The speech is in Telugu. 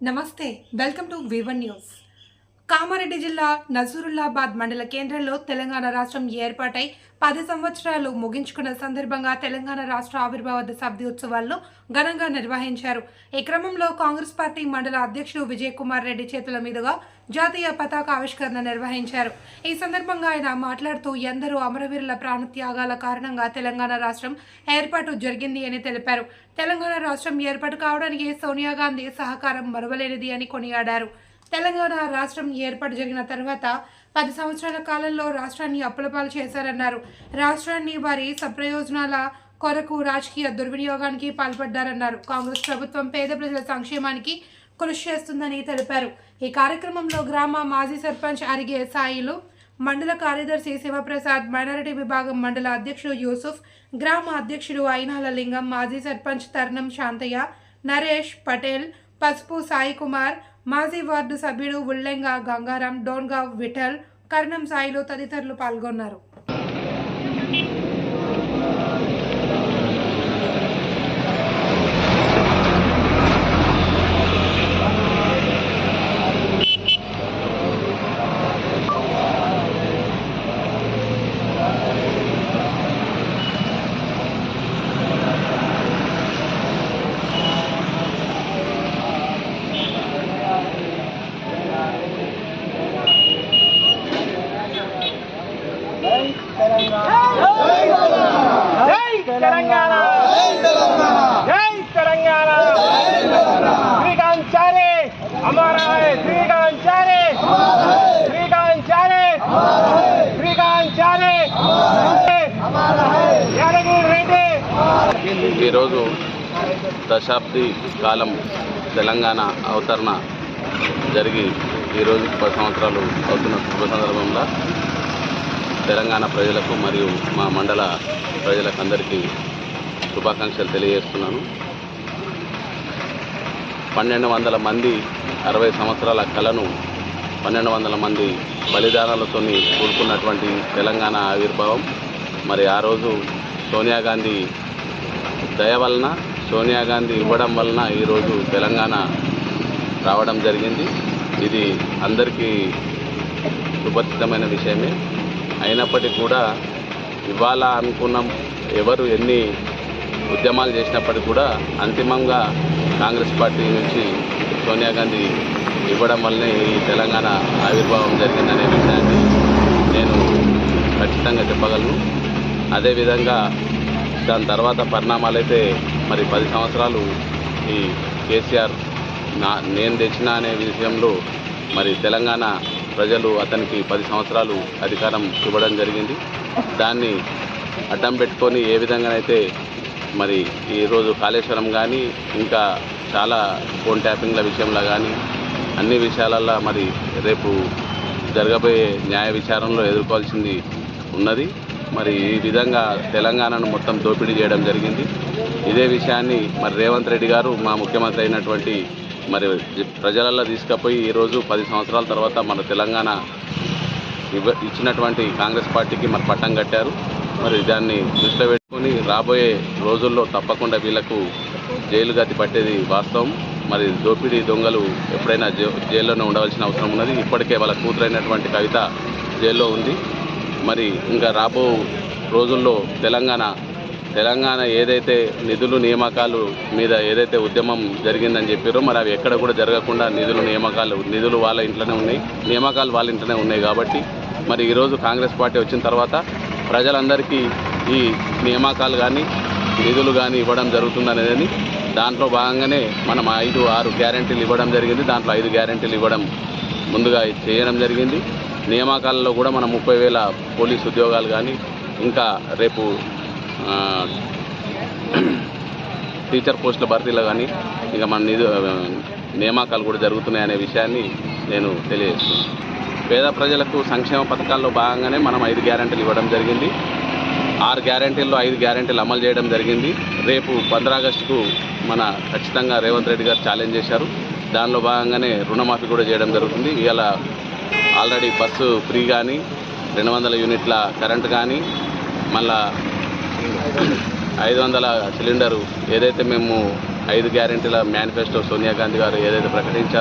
नमस्ते welcome to V one news Kamareddy జిల్లా నజరుల్లాబాద్ మండల కేంద్రంలో తెలంగాణ రాష్ట్రం ఏర్పాటై పది సంవత్సరాలు ముగించుకున్న సందర్భంగా తెలంగాణ రాష్ట్ర ఆవిర్భావ దశాబ్ది ఉత్సవాలను ఘనంగా నిర్వహించారు. ఈ క్రమంలో కాంగ్రెస్ పార్టీ మండల అధ్యక్షుడు విజయ్ కుమార్ రెడ్డి చేతుల మీదుగా జాతీయ పతాక ఆవిష్కరణ నిర్వహించారు. ఈ సందర్భంగా ఆయన మాట్లాడుతూ ఎందరో అమరవీరుల ప్రాణత్యాగాల కారణంగా తెలంగాణ రాష్ట్రం ఏర్పాటు జరిగింది అని తెలిపారు. తెలంగాణ రాష్ట్రం ఏర్పాటు కావడానికి సోనియా గాంధీ సహకారం మరువలేనిది అని కొనియాడారు. తెలంగాణ రాష్ట్రం ఏర్పాటు జరిగిన తర్వాత పది సంవత్సరాల కాలంలో రాష్ట్రాన్ని అప్పులపాలు చేశారన్నారు. రాష్ట్రాన్ని వారి సప్రయోజనాల కొరకు రాజకీయ దుర్వినియోగానికి పాల్పడ్డారన్నారు. కాంగ్రెస్ ప్రభుత్వం పేద ప్రజల సంక్షేమానికి కృషి చేస్తుందని తెలిపారు. ఈ కార్యక్రమంలో గ్రామ మాజీ సర్పంచ్ అరిగే సాయిలు మండల కార్యదర్శి శివప్రసాద్ మైనారిటీ విభాగం మండల అధ్యక్షుడు యూసుఫ్ గ్రామ అధ్యక్షుడు అయినాల లింగం మాజీ సర్పంచ్ తర్ణం శాంతయ్య నరేష్ పటేల్ పసుపు సాయి కుమార్ మాజీ వార్డు సభ్యుడు ఉల్లెంగ గంగారాం డోన్గా విఠల్ కర్ణం సాయిలు తదితరులు పాల్గొన్నారు. అమర హై చారే శ్రీకాంత్ చారే శ్రీకాంత్ చారే యాదగిరి రెడ్డి ఈరోజు దశాబ్ది కాలం తెలంగాణ అవతరణ జరిగి ఈరోజు పది సంవత్సరాలు అవుతున్న శుభ సందర్భంలో తెలంగాణ ప్రజలకు మరియు మా మండల ప్రజలకు అందరికీ శుభాకాంక్షలు తెలియజేస్తున్నాను. పన్నెండు వందల మంది అరవై సంవత్సరాల కళను పన్నెండు వందల మంది బలిదానాలతో కూడుకున్నటువంటి తెలంగాణ ఆవిర్భావం. మరి ఆ రోజు సోనియా గాంధీ దయ వలన సోనియా గాంధీ ఇవ్వడం వలన ఈరోజు తెలంగాణ రావడం జరిగింది. ఇది అందరికీ సుపరిచితమైన విషయమే. అయినప్పటికీ కూడా ఇవాళ అనుకున్నాం ఎవరు ఎన్ని ఉద్యమాలు చేసినప్పటికీ కూడా అంతిమంగా కాంగ్రెస్ పార్టీ నుంచి సోనియా గాంధీ ఇవ్వడం వల్లనే ఈ తెలంగాణ ఆవిర్భావం జరిగిందనే విషయాన్ని నేను ఖచ్చితంగా చెప్పగలను. అదేవిధంగా దాని తర్వాత పరిణామాలు అయితే మరి పది సంవత్సరాలు ఈ కేసీఆర్ నా నేను తెచ్చిన అనే విషయంలో మరి తెలంగాణ ప్రజలు అతనికి పది సంవత్సరాలు అధికారం ఇవ్వడం జరిగింది. దాన్ని అడ్డం పెట్టుకొని ఏ విధంగానైతే మరి ఈరోజు కాళేశ్వరం కానీ ఇంకా చాలా ఫోన్ ట్యాపింగ్ల విషయంలో కానీ అన్ని విషయాలల్లో మరి రేపు జరగబోయే న్యాయ విచారణలో ఎదుర్కోవాల్సింది ఉన్నది. మరి ఈ విధంగా తెలంగాణను మొత్తం దోపిడీ చేయడం జరిగింది. ఇదే విషయాన్ని మరి రేవంత్ రెడ్డి గారు మా ముఖ్యమంత్రి అయినటువంటి మరి ప్రజలలో తీసుకుపోయి ఈరోజు పది సంవత్సరాల తర్వాత మన తెలంగాణ ఇవ్వ ఇచ్చినటువంటి కాంగ్రెస్ పార్టీకి మరి పట్టం కట్టారు. మరి దాన్ని దృష్టిలో పెట్టుకొని రాబోయే రోజుల్లో తప్పకుండా వీళ్ళకు జైలు గతి పట్టేది వాస్తవం. మరి దోపిడీ దొంగలు ఎప్పుడైనా జై జైల్లోనే ఉండవలసిన అవసరం ఉన్నది. ఇప్పటికే వాళ్ళ కూతురైనటువంటి కవిత జైల్లో ఉంది. మరి ఇంకా రాబో రోజుల్లో తెలంగాణ తెలంగాణ ఏదైతే నిధులు నియామకాలు మీద ఏదైతే ఉద్యమం జరిగిందని చెప్పారో మరి అవి ఎక్కడ కూడా జరగకుండా నిధులు నియామకాలు నిధులు వాళ్ళ ఇంట్లోనే ఉన్నాయి. నియామకాలు వాళ్ళ ఇంట్లోనే ఉన్నాయి కాబట్టి మరి ఈరోజు కాంగ్రెస్ పార్టీ వచ్చిన తర్వాత ప్రజలందరికీ ఈ నియామకాలు కానీ నిధులు కానీ ఇవ్వడం జరుగుతుందనేది దాంట్లో భాగంగానే మనం ఐదు ఆరు గ్యారంటీలు ఇవ్వడం జరిగింది. దాంట్లో ఐదు గ్యారంటీలు ఇవ్వడం ముందుగా చేయడం జరిగింది. నియామకాలలో కూడా మనం ముప్పై వేల పోలీస్ ఉద్యోగాలు కానీ ఇంకా రేపు టీచర్ పోస్టుల భర్తీలో కానీ ఇంకా మన నిధు నియామకాలు కూడా జరుగుతున్నాయనే విషయాన్ని నేను తెలియజేస్తున్నాను. పేద ప్రజలకు సంక్షేమ పథకాల్లో భాగంగానే మనం ఐదు గ్యారంటీలు ఇవ్వడం జరిగింది. ఆరు గ్యారంటీల్లో ఐదు గ్యారంటీలు అమలు చేయడం జరిగింది. రేపు పంద్ర ఆగస్టుకు మన ఖచ్చితంగా రేవంత్ రెడ్డి గారు ఛాలెంజ్ చేశారు. దానిలో భాగంగానే రుణమాఫీ కూడా చేయడం జరుగుతుంది. ఇవాళ ఆల్రెడీ బస్సు ఫ్రీ కానీ రెండు వందల యూనిట్ల కరెంట్ కానీ మళ్ళా ఐదు వందల సిలిండరు ఏదైతే మేము ఐదు గ్యారెంటీల మేనిఫెస్టో సోనియా గాంధీ గారు ఏదైతే ప్రకటించారు